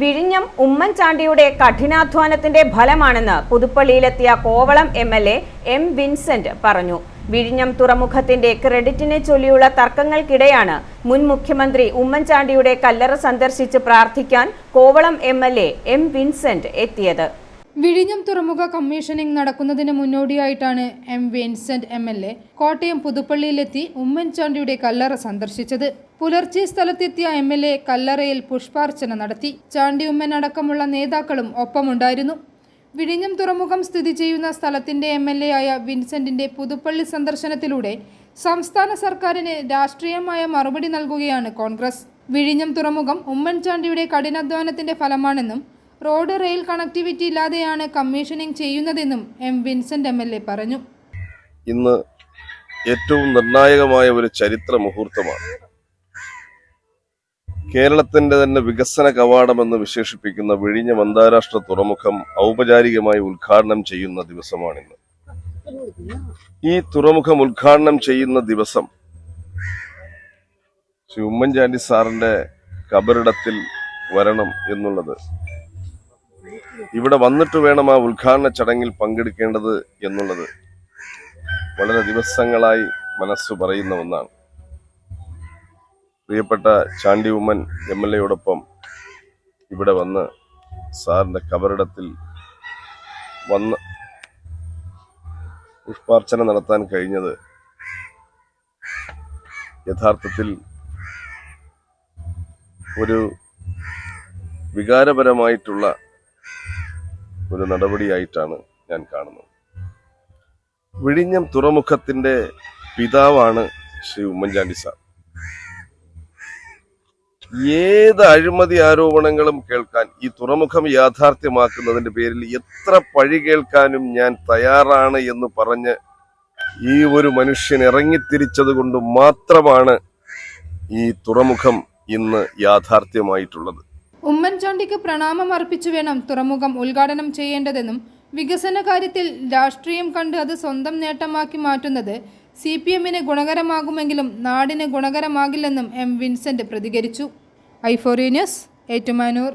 വിഴിഞ്ഞം ഉമ്മൻചാണ്ടിയുടെ കഠിനാധ്വാനത്തിന്റെ ഫലമാണെന്ന് പുതുപ്പള്ളിയിലെത്തിയ Kovalam M L A M Vincent പറഞ്ഞു. വിഴിഞ്ഞം തുറമുഖത്തിന്റെ ക്രെഡിറ്റിനെ ചൊല്ലിയുള്ള തർക്കങ്ങൾക്കിടെയാണ് മുൻ മുഖ്യമന്ത്രി ഉമ്മൻചാണ്ടിയുടെ കല്ലറ സന്ദർശിച്ച് പ്രാർത്ഥിക്കാൻ കോവളം എം എം വിൻസെന്റ് എത്തിയത്. വിഴിഞ്ഞം തുറമുഖ കമ്മീഷനിംഗ് നടക്കുന്നതിന് മുന്നോടിയായിട്ടാണ് M Vincent M L A Kottayam പുതുപ്പള്ളിയിലെത്തി ഉമ്മൻചാണ്ടിയുടെ കല്ലറ സന്ദർശിച്ചത്. പുലർച്ചെ സ്ഥലത്തെത്തിയ എം എൽ എ കല്ലറയിൽ പുഷ്പാർച്ചന നടത്തി. ചാണ്ടി ഉമ്മൻ അടക്കമുള്ള നേതാക്കളും ഒപ്പമുണ്ടായിരുന്നു. വിഴിഞ്ഞം തുറമുഖം സ്ഥിതി ചെയ്യുന്ന സ്ഥലത്തിന്റെ എം എൽ എ ആയ വിൻസെന്റിന്റെ പുതുപ്പള്ളി സന്ദർശനത്തിലൂടെ സംസ്ഥാന സർക്കാരിന് രാഷ്ട്രീയമായ മറുപടി നൽകുകയാണ് കോൺഗ്രസ്. വിഴിഞ്ഞം തുറമുഖം ഉമ്മൻചാണ്ടിയുടെ കഠിനാധ്വാനത്തിന്റെ ഫലമാണെന്നും റോഡ് റെയിൽ കണക്ടിവിറ്റി ഇല്ലാതെയാണ് കമ്മീഷനിങ് ചെയ്യുന്നതെന്നും M Vincent M L A പറഞ്ഞു. ഇന്ന് ഏറ്റവും നിർണായകമായ ഒരു ചരിത്ര മുഹൂർത്തമാണ്. കേരളത്തിന്റെ തന്നെ വികസന കവാടമെന്ന് വിശേഷിപ്പിക്കുന്ന വിഴിഞ്ഞം അന്താരാഷ്ട്ര തുറമുഖം ഔപചാരികമായി ഉദ്ഘാടനം ചെയ്യുന്ന ദിവസമാണിന്ന്. ഈ തുറമുഖം ഉദ്ഘാടനം ചെയ്യുന്ന ദിവസം ശ്രീ ഉമ്മൻചാണ്ടി സാറിന്റെ കബറിടത്തിൽ വരണം എന്നുള്ളത് ഇവിടെ വന്നിട്ട് വേണം ആ ഉദ്ഘാടന ചടങ്ങിൽ പങ്കെടുക്കേണ്ടത് എന്നുള്ളത്. വളരെ ദിവസങ്ങളായി മനസ്സ് പറയുന്ന ഒന്നാണ്. പ്രിയപ്പെട്ട ചാണ്ടി ഉമ്മൻ എം എൽ എയോടൊപ്പം ഇവിടെ വന്ന് സാറിന്റെ കബറിടത്തിൽ വന്ന് പുഷ്പാർച്ചന നടത്താൻ കഴിഞ്ഞത് യഥാർത്ഥത്തിൽ ഒരു വികാരപരമായിട്ടുള്ള ഒരു നടപടിയായിട്ടാണ് ഞാൻ കാണുന്നത്. വിഴിഞ്ഞം തുറമുഖത്തിന്റെ പിതാവാണ് ശ്രീ ഉമ്മൻചാണ്ടി സാർ. ഏത് അഴിമതി ആരോപണങ്ങളും കേൾക്കാൻ ഈ തുറമുഖം യാഥാർത്ഥ്യമാക്കുന്നതിന്റെ പേരിൽ എത്ര പഴി കേൾക്കാനും ഞാൻ തയ്യാറാണ് എന്ന് പറഞ്ഞ് ഈ ഒരു മനുഷ്യൻ ഇറങ്ങിത്തിരിച്ചത് കൊണ്ട് മാത്രമാണ് ഈ തുറമുഖം ഇന്ന് യാഥാർത്ഥ്യമായിട്ടുള്ളത്. ഉമ്മൻചാണ്ടിക്ക് പ്രണാമം അർപ്പിച്ചു വേണം തുറമുഖം ഉദ്ഘാടനം ചെയ്യേണ്ടതെന്നും വികസന കാര്യത്തിൽ രാഷ്ട്രീയം കണ്ട് അത് സ്വന്തം നേട്ടമാക്കി മാറ്റുന്നത് സി പി എമ്മിന് ഗുണകരമാകുമെങ്കിലും നാടിന് ഗുണകരമാകില്ലെന്നും എം വിൻസെന്റ് പ്രതികരിച്ചു. ഐഫോറി ഏറ്റുമാനൂർ.